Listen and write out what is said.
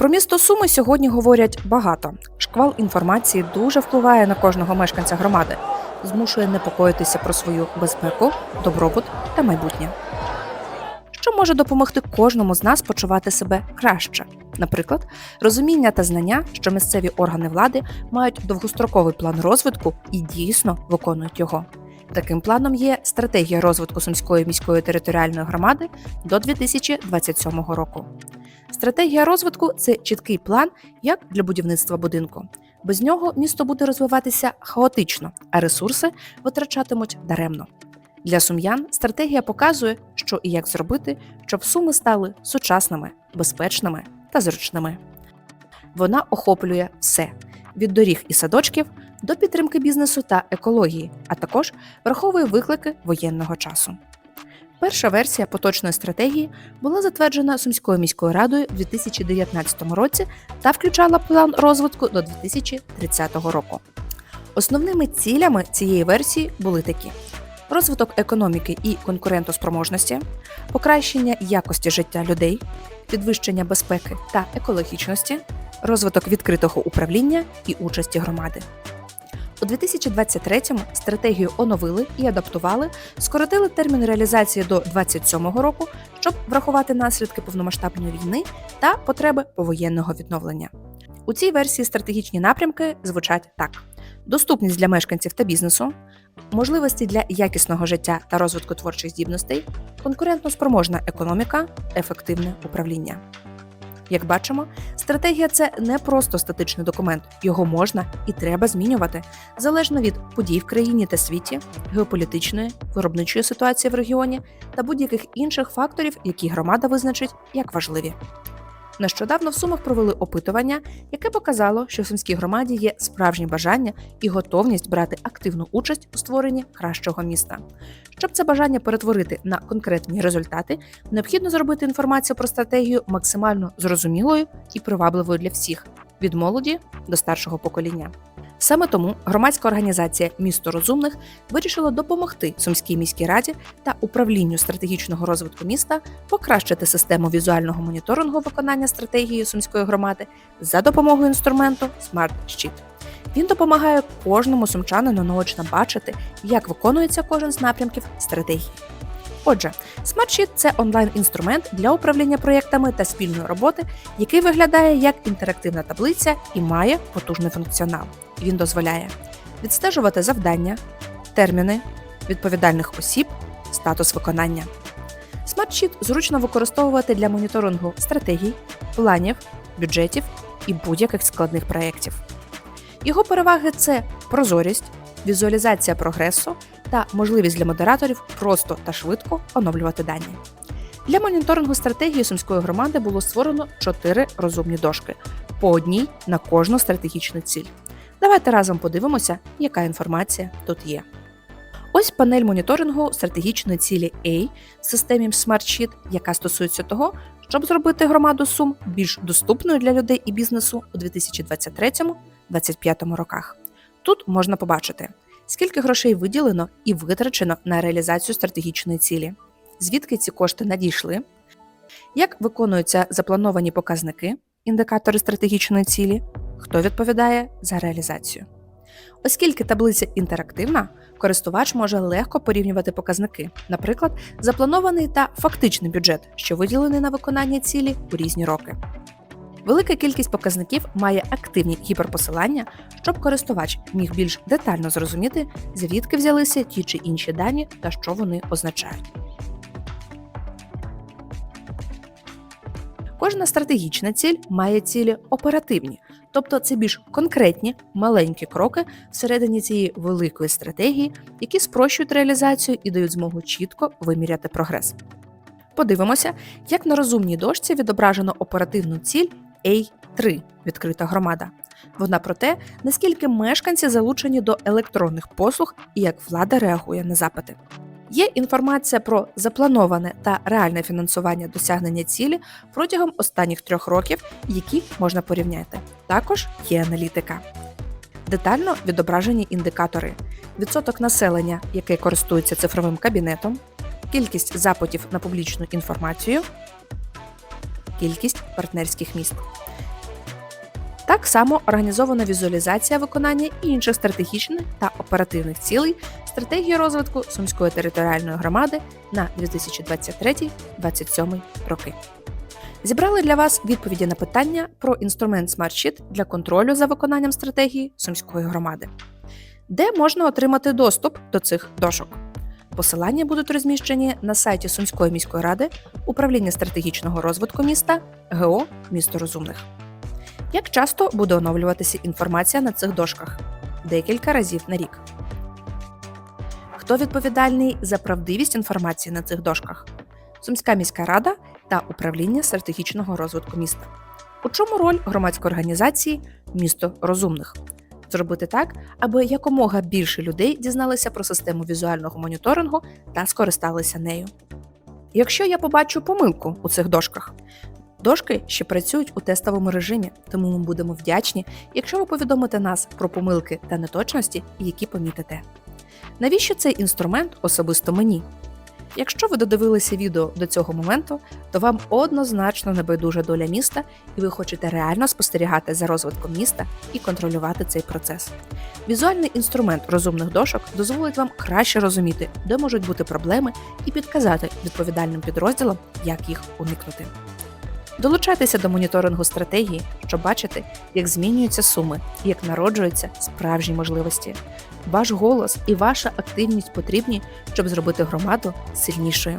Про місто Суми сьогодні говорять багато. Шквал інформації дуже впливає на кожного мешканця громади, змушує непокоїтися про свою безпеку, добробут та майбутнє. Що може допомогти кожному з нас почувати себе краще? Наприклад, розуміння та знання, що місцеві органи влади мають довгостроковий план розвитку і дійсно виконують його. Таким планом є стратегія розвитку Сумської міської територіальної громади до 2027 року. Стратегія розвитку це чіткий план як для будівництва будинку. Без нього місто буде розвиватися хаотично, а ресурси витрачатимуть даремно. Для сум'ян стратегія показує, що і як зробити, щоб суми стали сучасними, безпечними та зручними. Вона охоплює все від доріг і садочків до підтримки бізнесу та екології, а також враховує виклики воєнного часу. Перша версія поточної стратегії була затверджена Сумською міською радою у 2019 році та включала план розвитку до 2030 року. Основними цілями цієї версії були такі: розвиток економіки і конкурентоспроможності, покращення якості життя людей, підвищення безпеки та екологічності, розвиток відкритого управління і участі громади. У 2023-му стратегію оновили і адаптували, скоротили термін реалізації до 27-го року, щоб врахувати наслідки повномасштабної війни та потреби повоєнного відновлення. У цій версії стратегічні напрямки звучать так: доступність для мешканців та бізнесу, можливості для якісного життя та розвитку творчих здібностей, конкурентноспроможна економіка, ефективне управління. Як бачимо, стратегія це не просто статичний документ, його можна і треба змінювати залежно від подій в країні та світі, геополітичної, виробничої ситуації в регіоні та будь-яких інших факторів, які громада визначить як важливі. Нещодавно в Сумах провели опитування, яке показало, що в сумській громаді є справжнє бажання і готовність брати активну участь у створенні кращого міста. Щоб це бажання перетворити на конкретні результати, необхідно зробити інформацію про стратегію максимально зрозумілою і привабливою для всіх від молоді до старшого покоління. Саме тому громадська організація Місто розумних вирішила допомогти Сумській міській раді та управлінню стратегічного розвитку міста покращити систему візуального моніторингу виконання стратегії сумської громади за допомогою інструменту Smart Sheet. Він допомагає кожному сумчанину наочно бачити, як виконується кожен з напрямків стратегії. Отже, SmartSheet – це онлайн-інструмент для управління проєктами та спільної роботи, який виглядає як інтерактивна таблиця і має потужний функціонал. Він дозволяє відстежувати завдання, терміни, відповідальних осіб, статус виконання. SmartSheet зручно використовувати для моніторингу стратегій, планів, бюджетів і будь-яких складних проєктів. Його переваги це прозорість, візуалізація прогресу та можливість для модераторів просто та швидко оновлювати дані. Для моніторингу стратегії сумської громади було створено чотири розумні дошки по одній на кожну стратегічну ціль. Давайте разом подивимося, яка інформація тут є. Ось панель моніторингу стратегічної цілі A в системі SmartSheet, яка стосується того, щоб зробити громаду Сум більш доступною для людей і бізнесу у 2023-2025 роках. Тут можна побачити, скільки грошей виділено і витрачено на реалізацію стратегічної цілі, звідки ці кошти надійшли, як виконуються заплановані показники, індикатори стратегічної цілі, хто відповідає за реалізацію. Оскільки таблиця інтерактивна, користувач може легко порівнювати показники, наприклад, запланований та фактичний бюджет, що виділений на виконання цілі у різні роки. Велика кількість показників має активні гіперпосилання, щоб користувач міг більш детально зрозуміти, звідки взялися ті чи інші дані та що вони означають. Кожна стратегічна ціль має цілі оперативні, тобто це більш конкретні маленькі кроки всередині цієї великої стратегії, які спрощують реалізацію і дають змогу чітко виміряти прогрес. Подивимося, як на розумній дошці відображено оперативну ціль A3 відкрита громада. Вона про те, наскільки мешканці залучені до електронних послуг і як влада реагує на запити. Є інформація про заплановане та реальне фінансування досягнення цілі протягом останніх трьох років, які можна порівняти. Також є аналітика. Детально відображені індикатори: відсоток населення, яке користується цифровим кабінетом, кількість запитів на публічну інформацію, кількість партнерських міст. Так само організована візуалізація виконання інших стратегічних та оперативних цілей стратегії розвитку Сумської територіальної громади на 2023-2027 роки. Зібрали для вас відповіді на питання про інструмент SmartSheet для контролю за виконанням стратегії Сумської громади, де можна отримати доступ до цих дошок. Посилання будуть розміщені на сайті Сумської міської ради, управління стратегічного розвитку міста, ГО Місто Розумних. Як часто буде оновлюватися інформація на цих дошках? Декілька разів на рік. Хто відповідальний за правдивість інформації на цих дошках? Сумська міська рада та управління стратегічного розвитку міста. У чому роль громадської організації Місто розумних? Зробити так, аби якомога більше людей дізналися про систему візуального моніторингу та скористалися нею. Якщо я побачу помилку у цих дошках, дошки ще працюють у тестовому режимі, тому ми будемо вдячні, якщо ви повідомите нас про помилки та неточності, які помітите. Навіщо цей інструмент особисто мені? Якщо ви додивилися відео до цього моменту, то вам однозначно небайдужа доля міста, і ви хочете реально спостерігати за розвитком міста і контролювати цей процес. Візуальний інструмент розумних дошок дозволить вам краще розуміти, де можуть бути проблеми, і підказати відповідальним підрозділам, як їх уникнути. Долучайтеся до моніторингу стратегії, щоб бачити, як змінюються суми як народжуються справжні можливості. Ваш голос і ваша активність потрібні, щоб зробити громаду сильнішою.